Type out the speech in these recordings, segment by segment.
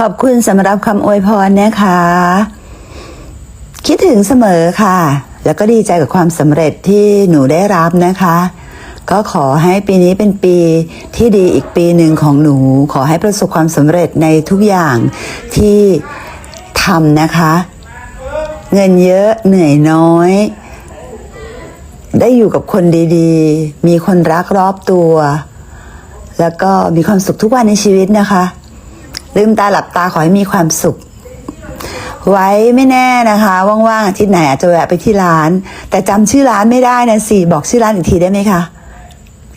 ขอบคุณสำหรับคำอวยพรนะคะ คิดถึงเสมอค่ะ แล้วก็ดีใจกับความสำเร็จที่หนูได้รับนะคะ ก็ขอให้ปีนี้เป็นปีที่ดีอีกปีหนึ่งของหนู ขอให้ประสบความสำเร็จในทุกอย่างที่ทำนะคะ เงินเยอะเหนื่อยน้อย ได้อยู่กับคนดีๆ มีคนรักรอบตัว แล้วก็มีความสุขทุกวันในชีวิตนะคะ ลืมตาหลับตาขอให้มีความสุข ไว้ไม่แน่นะคะ ว่างๆอาทิตย์ไหนอาจจะแวะไปที่ร้าน แต่จำชื่อร้านไม่ได้นะสิบอกชื่อร้านอีกทีได้ไหมคะ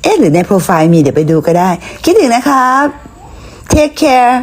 เอ๊ะหรือในโปรไฟล์มีเดี๋ยวไปดูก็ได้ คิดถึงนะครับ take care